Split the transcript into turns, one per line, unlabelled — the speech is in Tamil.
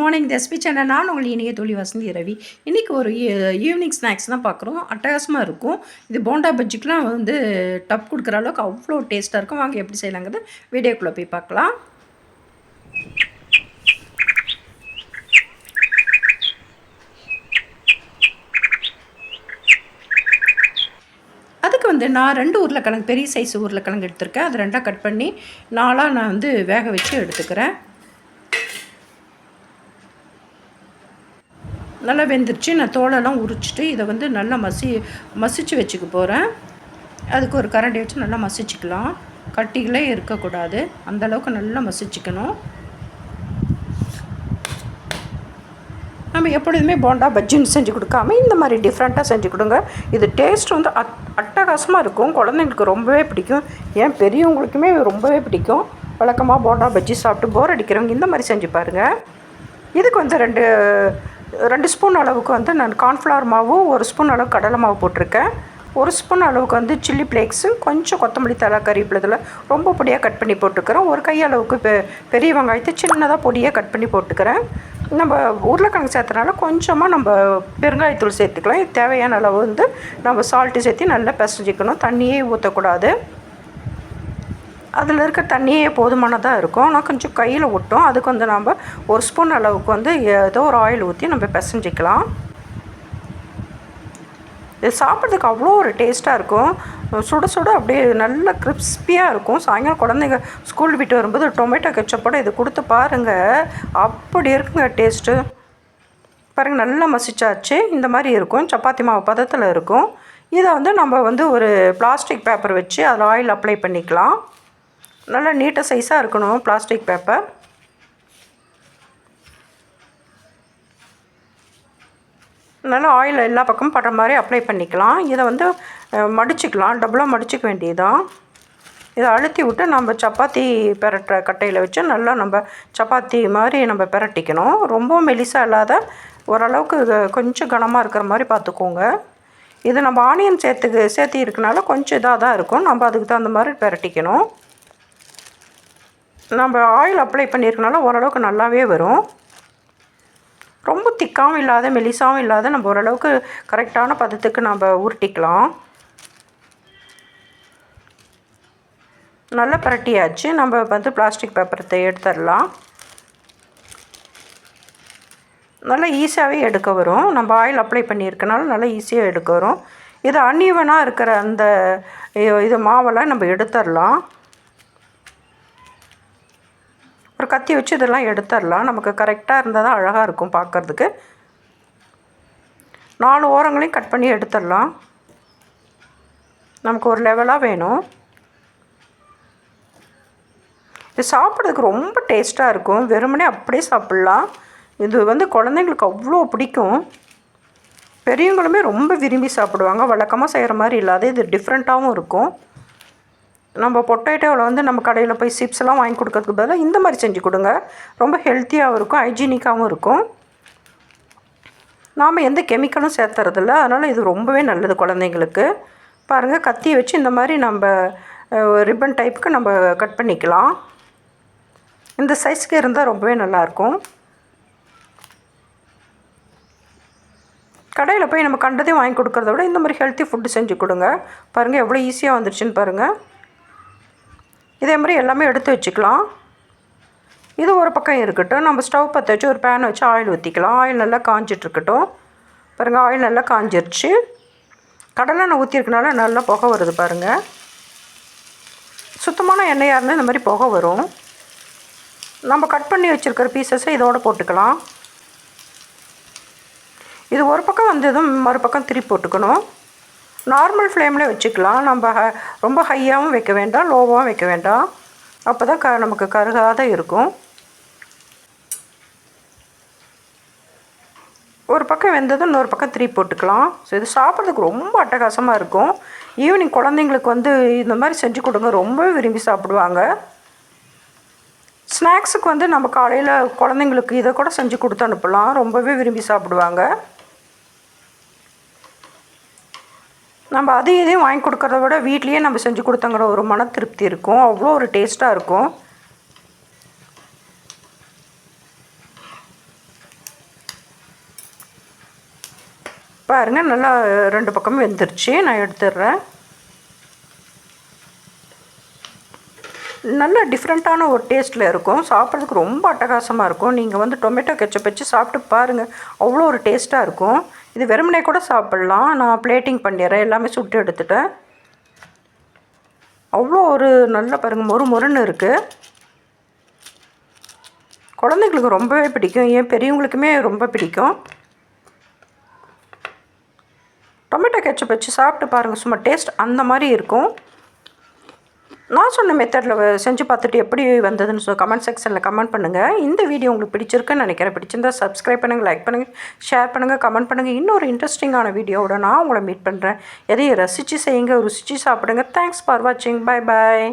மார்னிங் தஸ்பி சேனல் நான் உங்கள் இனிய தொழில் வசந்தி ரவி. இன்றைக்கி ஒரு ஈவினிங் ஸ்நாக்ஸ் தான் பார்க்குறோம். அட்டகாசமாக இருக்கும். இது போண்டா பஜ்ஜிக்கெலாம் வந்து டப் கொடுக்குற அளவுக்கு அவ்வளோ டேஸ்ட்டாக இருக்கும். வாங்க எப்படி செய்யலாங்கிறது வீடியோக்குள்ளே போய் பார்க்கலாம். அதுக்கு வந்து நான் ரெண்டு உருளைக்கிழங்கு பெரிய சைஸ் உருளைக்கிழங்கு எடுத்திருக்கேன். அது ரெண்டாக கட் பண்ணி நாளாக நான் வந்து வேக வச்சு எடுத்துக்கிறேன். நல்லா வெந்துருச்சு. நான் தோலெல்லாம் உரிச்சிட்டு இதை வந்து நல்லா மசி மசிச்சு வச்சுக்க போகிறேன் அதுக்கு ஒரு கரண்டி வச்சு நல்லா மசிச்சுக்கலாம். கட்டிகளே இருக்கக்கூடாது. அந்தளவுக்கு நல்லா மசிச்சுக்கணும். நம்ம எப்பொழுதுமே போண்டா பஜ்ஜின்னு செஞ்சு கொடுக்காம இந்த மாதிரி டிஃப்ரெண்ட்டாக செஞ்சு கொடுங்க. இது டேஸ்ட் வந்து அட் அட்டகாசமாக இருக்கும். குழந்தைங்களுக்கு ரொம்பவே பிடிக்கும். ஏன்? பெரியவங்களுக்குமே ரொம்பவே பிடிக்கும். வழக்கமாக போண்டா பஜ்ஜி சாப்பிட்டு போர் அடிக்கிறவங்க இந்த மாதிரி செஞ்சு பாருங்கள் இதுக்கு வந்து ரெண்டு ரெண்டு ஸ்பூன் அளவுக்கு வந்து நான் கார்ன்ஃப்ளவர் மாவு ஒரு ஸ்பூன் அளவு கடலை மாவு போட்டிருக்கேன். ஒரு ஸ்பூன் அளவுக்கு வந்து சில்லி ஃப்ளேக்ஸு கொஞ்சம் கொத்தமல்லி தலை கறிவேப்பிலத்தில் ரொம்ப பொடியாக கட் பண்ணி போட்டுக்கிறேன். ஒரு கை அளவுக்கு பெ பெரிய வெங்காயத்தை சின்னதாக பொடியாக கட் பண்ணி போட்டுக்கிறேன். நம்ம உருளைக்கிழங்கு சேர்த்தனால கொஞ்சமாக நம்ம பெருங்காயத்தூள் சேர்த்துக்கலாம். தேவையான அளவு வந்து நம்ம சால்ட்டு சேர்த்து நல்லா பிசைஞ்சிக்கணும். தண்ணியே ஊற்றக்கூடாது அதில் இருக்க தண்ணியே போதுமானதாக இருக்கும். ஆனால் கொஞ்சம் கையில் விட்டோம் அதுக்கு வந்து நம்ம ஒரு ஸ்பூன் அளவுக்கு வந்து ஏதோ ஒரு ஆயில் ஊற்றி நம்ம பிசைஞ்சிக்கலாம். இது சாப்பிட்றதுக்கு அவ்வளோ ஒரு டேஸ்ட்டாக இருக்கும். சுட சுட அப்படியே நல்ல கிறிஸ்பியாக இருக்கும். சாயங்காலம் குழந்தைங்க ஸ்கூல் விட்டு வரும்போது டொமேட்டோ கெச்சப்போட இது கொடுத்து பாருங்கள் அப்படி இருக்குங்க டேஸ்ட்டு பாருங்கள் நல்லா மசிச்சாச்சு. இந்த மாதிரி இருக்கும். சப்பாத்தி மாவு பதத்தில் இருக்கும். இதை வந்து நம்ம வந்து ஒரு பிளாஸ்டிக் பேப்பர் வச்சு அதில் ஆயில் அப்ளை பண்ணிக்கலாம். நல்லா நீட்டாக சைஸாக இருக்கணும் பிளாஸ்டிக் பேப்பர் நல்லா ஆயில் எல்லா பக்கமும் படுற மாதிரி அப்ளை பண்ணிக்கலாம். இதை வந்து மடிச்சுக்கலாம். டபுளாக மடிச்சுக்க வேண்டியதான் இதை அழுத்தி விட்டு நம்ம சப்பாத்தி பெரட்டுற கட்டையில் வச்சு நல்லா நம்ம சப்பாத்தி மாதிரி நம்ம பெரட்டிக்கணும். ரொம்ப மெலிசாக இல்லாத ஓரளவுக்கு கொஞ்சம் கனமாக இருக்கிற மாதிரி பார்த்துக்கோங்க. இது நம்ம ஆனியன் சேர்த்துக்கு சேர்த்து இருக்கனால கொஞ்சம் இதாக தான் இருக்கும். நம்ம அதுக்கு தகுந்த மாதிரி பெரட்டிக்கணும். நம்ம ஆயில் அப்ளை பண்ணியிருக்கனால ஓரளவுக்கு நல்லாவே வரும். ரொம்ப திக்காகவும் இல்லாத மெலிசாகவும் இல்லாத நம்ம ஓரளவுக்கு கரெக்டான பதத்துக்கு நம்ம உருட்டிக்கலாம். நல்லா பரட்டியாச்சு. நம்ம வந்து பிளாஸ்டிக் பேப்பரத்தை எடுத்துடலாம். நல்லா ஈஸியாகவே எடுக்க வரும். நம்ம ஆயில் அப்ளை பண்ணியிருக்கனால நல்லா ஈஸியாக எடுக்க வரும். இது அன்ஈவனாக இருக்கிற அந்த இது மாவெல்லாம் நம்ம எடுத்துடலாம். ஒரு கத்தி வச்சு இதெல்லாம் எடுத்துடலாம். நமக்கு கரெக்டாக இருந்தால் தான் அழகாக இருக்கும் பார்க்குறதுக்கு. நாலு ஓரங்களையும் கட் பண்ணி எடுத்துடலாம். நமக்கு ஒரு லெவலாக வேணும். இது சாப்பிட்றதுக்கு ரொம்ப டேஸ்ட்டாக இருக்கும். வெறுமனே அப்படியே சாப்பிட்லாம். இது வந்து குழந்தைங்களுக்கு அவ்வளோ பிடிக்கும். பெரியவங்களுமே ரொம்ப விரும்பி சாப்பிடுவாங்க. வழக்கமாக செய்கிற மாதிரி இல்லாத இது டிஃப்ரெண்ட்டாகவும் இருக்கும். நம்ம பொட்டேட்டோவில் வந்து நம்ம கடையில் போய் சிப்ஸ்லாம் வாங்கி கொடுக்கறதுக்கு பதிலாக இந்த மாதிரி செஞ்சு கொடுங்க. ரொம்ப ஹெல்த்தியாகவும் இருக்கும் ஹைஜீனிக்காகவும் இருக்கும். நாம் எந்த கெமிக்கலும் சேர்த்துறதில்ல. அதனால் இது ரொம்பவே நல்லது குழந்தைங்களுக்கு. பாருங்கள் கத்தியை வச்சு இந்த மாதிரி நம்ம ரிப்பன் டைப்புக்கு நம்ம கட் பண்ணிக்கலாம். இந்த சைஸ்க்கு இருந்தால் ரொம்பவே நல்லாயிருக்கும். கடையில் போய் நம்ம கண்டதையும் வாங்கி கொடுக்குறத விட இந்த மாதிரி ஹெல்த்தி ஃபுட்டு செஞ்சு கொடுங்க. பாருங்கள் எவ்வளோ ஈஸியாக வந்துருச்சுன்னு பாருங்கள் இதே மாதிரி எல்லாமே எடுத்து வச்சுக்கலாம். இது ஒரு பக்கம் இருக்கட்டும். நம்ம ஸ்டவ் பற்ற வச்சு ஒரு பேன் வச்சு ஆயில் ஊற்றிக்கலாம் ஆயில் நல்லா காஞ்சிட்ருக்கட்டும் பாருங்கள் ஆயில் நல்லா காஞ்சிருச்சு. கடலெண்ணெய் ஊற்றிருக்கனால நல்லா புகை வருது பாருங்கள் சுத்தமான எண்ணெயாக இருந்தால் இந்த மாதிரி புகை வரும். நம்ம கட் பண்ணி வச்சுருக்கிற பீசஸை இதோடு போட்டுக்கலாம். இது ஒரு பக்கம் வந்ததும் மறுபக்கம் திருப்பி போட்டுக்கணும். நார்மல் ஃப்ளேமில் வச்சுக்கலாம். நம்ம ஹ ரொம்ப ஹையாகவும் வைக்க வேண்டாம் லோவாகவும் வைக்க வேண்டாம். அப்போ தான் க நமக்கு கருகாத இருக்கும். ஒரு பக்கம் வெந்ததும் இன்னொரு பக்கம் திருப்பி போட்டுக்கலாம். ஸோ இது சாப்பிட்றதுக்கு ரொம்ப அட்டகாசமாக இருக்கும். ஈவினிங் குழந்தைங்களுக்கு வந்து இந்த மாதிரி செஞ்சு கொடுங்க ரொம்பவே விரும்பி சாப்பிடுவாங்க. ஸ்நாக்ஸுக்கு வந்து நம்ம காலையில் குழந்தைங்களுக்கு இதை கூட செஞ்சு கொடுத்து அனுப்பலாம். ரொம்பவே விரும்பி சாப்பிடுவாங்க. நம்ம அதையும் இதையும் வாங்கி கொடுக்குறத விட வீட்லேயே நம்ம செஞ்சு கொடுத்தங்கிற ஒரு மன திருப்தி இருக்கும். அவ்வளோ ஒரு டேஸ்ட்டாக இருக்கும். பாருங்கள் நல்லா ரெண்டு பக்கமும் வெந்துருச்சு. நான் எடுத்துடுறேன். நல்லா டிஃப்ரெண்ட்டான ஒரு டேஸ்ட்டில் இருக்கும். சாப்பிட்றதுக்கு ரொம்ப அட்டகாசமாக இருக்கும். நீங்கள் வந்து டொமேட்டோ கெச்சப் வச்சு சாப்பிட்டு பாருங்கள் அவ்வளோ ஒரு டேஸ்ட்டாக இருக்கும். இது வெறுமனே கூட சாப்பிட்லாம். நான் பிளேட்டிங் பண்ணிடுறேன். எல்லாமே சுட்டு எடுத்துட்டேன். அவ்வளோ ஒரு நல்ல பாருங்கள் மொறு மொறுன்னு இருக்குது குழந்தைங்களுக்கு ரொம்பவே பிடிக்கும். ஏன் பெரியவங்களுக்குமே ரொம்ப பிடிக்கும். டொமேட்டோ கெச்சப் வச்சு சாப்பிட்டு பாருங்கள் சும்மா டேஸ்ட் அந்த மாதிரி இருக்கும். நான் சொன்ன மெத்தடில் செஞ்சு பார்த்துட்டு எப்படி வந்ததுன்னு சொல்லி கமெண்ட் செக்ஷனில் கமெண்ட் பண்ணுங்கள் இந்த வீடியோ உங்களுக்கு பிடிச்சிருக்குன்னு நினைக்கிறேன். பிடிச்சிருந்தா சப்ஸ்கிரைப் பண்ணுங்கள் லைக் பண்ணுங்கள் ஷேர் பண்ணுங்கள் கமெண்ட் பண்ணுங்கள் இன்னொரு இன்ட்ரெஸ்டிங்கான வீடியோவோட நான் உங்களை மீட் பண்ணுறேன் எதையும் ரசித்து செய்யுங்க ருசித்து சாப்பிடுங்க. தேங்க்ஸ் ஃபார் வாட்சிங் பாய் பாய்